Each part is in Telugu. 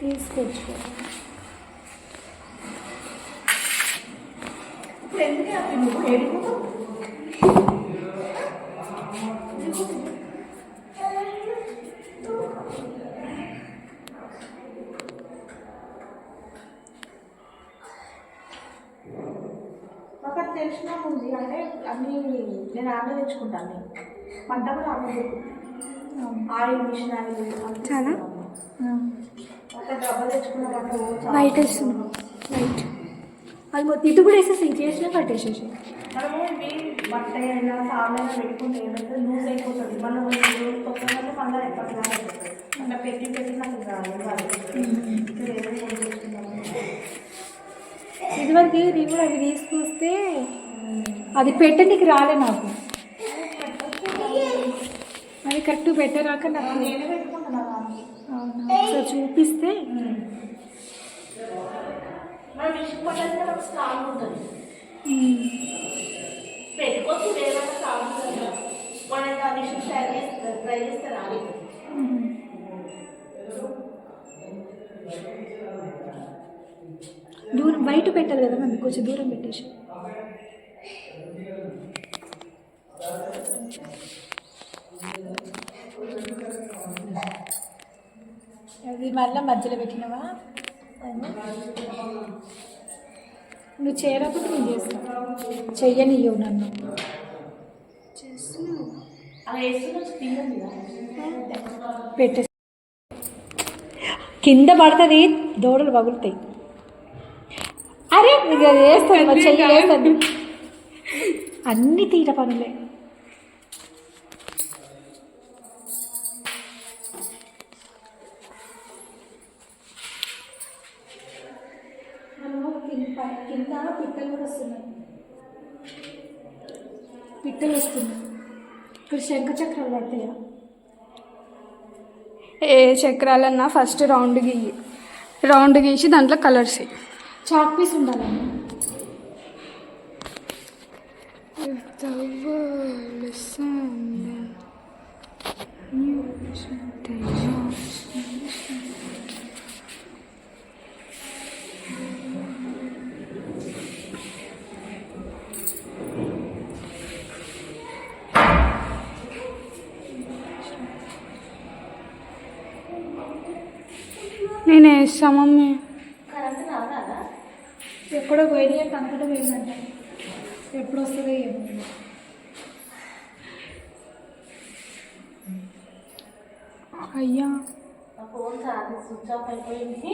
తీసుకొచ్చుకో. ఇప్పుడు ఎందుకు హ్యాపీ నువ్వు ఏడుకోకు మాకు అది తెలిసిన ఉంది. అంటే అన్ని నేను ఆర్డర్ తెచ్చుకుంటాను. పంట కూడా ఆర్డర్ ఆయిల్ మిషన్ ఆయిల్ అన్ని చాలా? వేస్తుంది వైట్ అది మొత్తం ఇది కూడా వేసేసి చేసినా కట్టేసేసి మనము ఇవి బట్ట అయినా పెట్టుకుంటే ఏమైతే లూజ్ అయిపోతుంది. మనం కొత్త వల్ల మళ్ళీ ఎప్పటిలాగా అయిపోతుంది అట్లా పెట్టి పెట్టి నాకు రాదు రాదు. ఇప్పుడు ఏదో ఫోన్ చేసుకున్నాము. ఇదివరకు నేను కూడా అవి తీసుకొస్తే అది పెట్టడానికి రాలే నాకు. అది కరెక్ట్ పెట్టరాక నాకు చూపిస్తే ఉంటుంది పెట్టుకోవచ్చు వేరే స్ట్రాంగ్ మనం ఆ ట్రై దూరం బయట పెట్టాలి కదా మేము కొంచెం దూరం పెట్టేసి అది మళ్ళీ మధ్యలో పెట్టినవా? నువ్వు చేయకపోతే నేను చేస్తాను చెయ్యనియ్యవు నన్ను. అలా వేస్తున్న స్పిన్ ఉంది పెట్టే కింద పడుతుంది దూడలు పగులుతాయి. అరే వేస్తాను చెయ్యి వేస్తాను అన్ని తీట పనులే. కింద పిట్టలు కూడా వస్తున్నాయి. పిట్టలు వస్తున్నాయి. ఇక్కడ శంఖ చక్రాలు పడతాయా? ఏ చక్రాలన్నా ఫస్ట్ రౌండ్ గీయి. రౌండ్ గీసి దాంట్లో కలర్స్. చాక్ పీస్ ఉండాలన్నా నేను వేస్తా మమ్మీ కరెంట్ రాదా ఎక్కడో పోయినాయి అంటే అంతటా పోయిందంట ఎప్పుడు వస్తుందో అయ్యా ఫోన్ ఛార్జ్ స్విచ్ ఆఫ్ అయిపోయింది.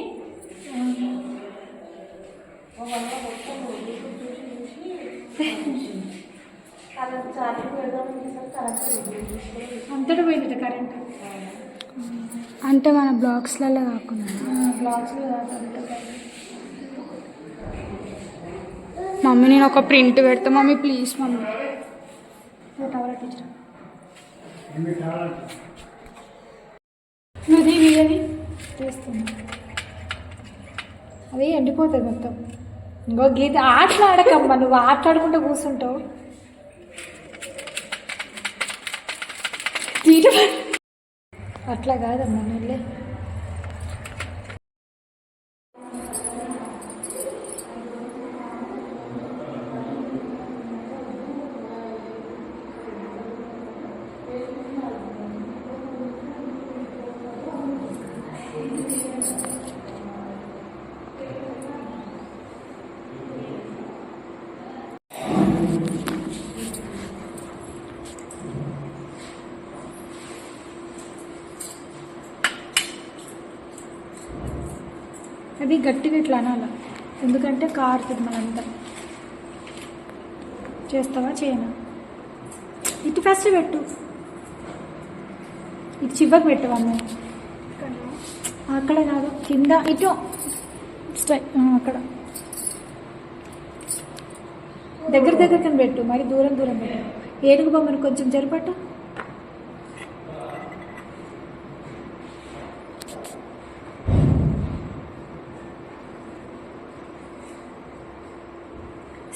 కరెంట్ చూసారు కరెంట్. అంతటా పోయిందట కరెంట్? అంటే మన బ్లాక్స్లలో కాకుండా. బ్లాక్స్ మమ్మీ నేను ఒక ప్రింట్ పెడతా. Mummy please mummy. టవర్ నువ్వు దీని అది చేస్తున్నా అది ఎండిపోతుంది మొత్తం. ఇంకో గీత ఆటలాడకమ్మా నువ్వు ఆటలాడుకుంటూ కూర్చుంటావు. తీట అట్లా కాదమ్మా నువ్వులే అది గట్టిగా ఇట్లా అనాల. ఎందుకంటే కారుతుంది మనంతా చేస్తావా? చేయనా? ఇటు ఫస్ట్ పెట్టు. ఇటు చివరికి పెట్టవమ్మ అక్కడ కాదు కింద ఇటు. స్ట్రై అక్కడ. దగ్గర దగ్గర పెట్టు. మరి దూరం దూరం పెట్టు. ఏనుగు బొమ్మను కొంచెం జరిపట్టు.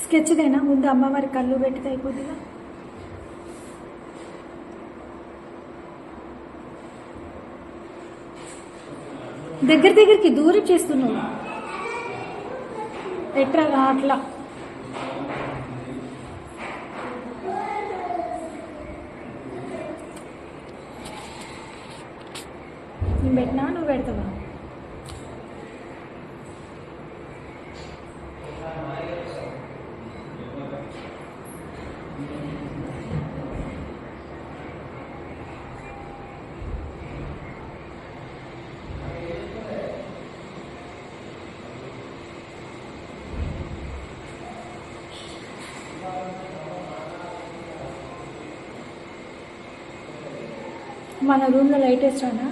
స్కెచ్దేనా ముందు అమ్మవారి కళ్ళు పెట్టితే అయిపోతుందా? దగ్గర దగ్గరికి దూరం చేస్తున్నావు. ఎట్లా అట్లా? నేను పెట్టినా? నువ్వు పెడతావా? మన రూమ్లో లైట్ వేస్తానా?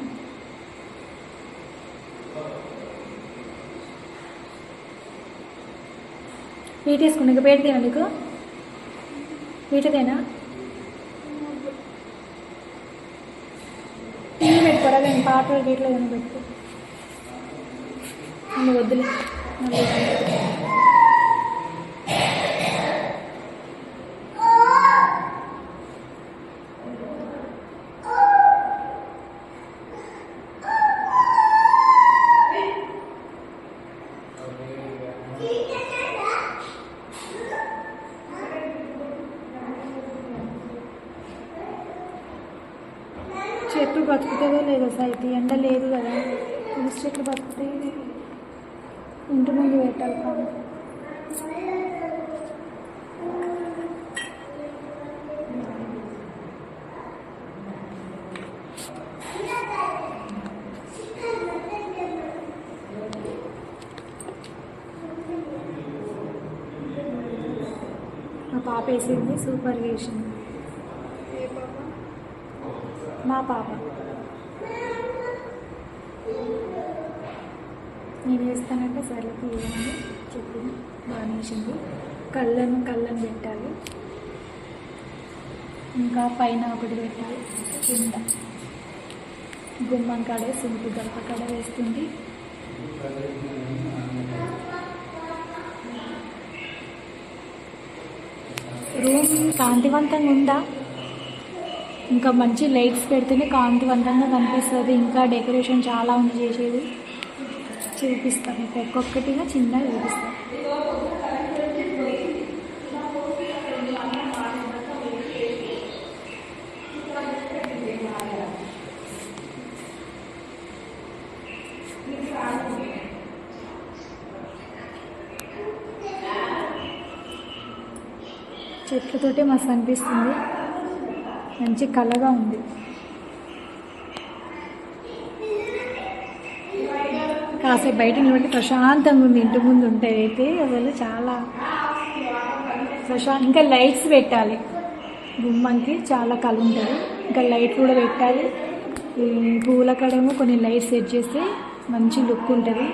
వీట వేసుకున్నా ఇంకా పెడితేనా నీకు? వీటదేనా టీవీ పెట్టుకోరా కానీ పాటలు గీట్లో ఏమైనా నువ్వు వద్దులే మళ్ళీ చెట్లు సైతి ఎండ లేదు కదా. తులసి చెట్లు బతుకుతాయి ఇంటి ముందు పెట్టాలి కానీ మా పాప వేసింది సూపర్ వేసింది. మా పాప. నేను వేస్తానంటే సర్లకి ఏమని చెప్పింది బాగా వేసింది కళ్ళను కళ్ళను పెట్టాలి. ఇంకా పైన ఒకటి పెట్టాలి. కింద. గుమ్మం కాడ సింపు గడప కాడ వేస్తుంది. రూమ్ కాంతివంతంగా ఉందా? ఇంకా మంచి లైట్స్ పెడితేనే కాంతివంతంగా కనిపిస్తుంది. ఇంకా డెకరేషన్ చాలా ఉంది చేసేది. చూపిస్తాను. మీకు ఒక్కొక్కటిగా చిన్నగా చూపిస్తాను. చెట్లతోటే మస్తు అనిపిస్తుంది. మంచి కళగా ఉంది. కాసేపు బయట నిలబడి ప్రశాంతంగా ఉంది. ఇంటి ముందు ఉంటే అయితే అసలు చాలా ప్రశాంత ఇంకా లైట్స్ పెట్టాలి. గుమ్మంకి చాలా కళ ఉంటుంది. ఇంకా లైట్ కూడా పెట్టాలి. పూల కడము కొన్ని లైట్స్ సెట్ చేస్తే మంచి లుక్ ఉంటుంది.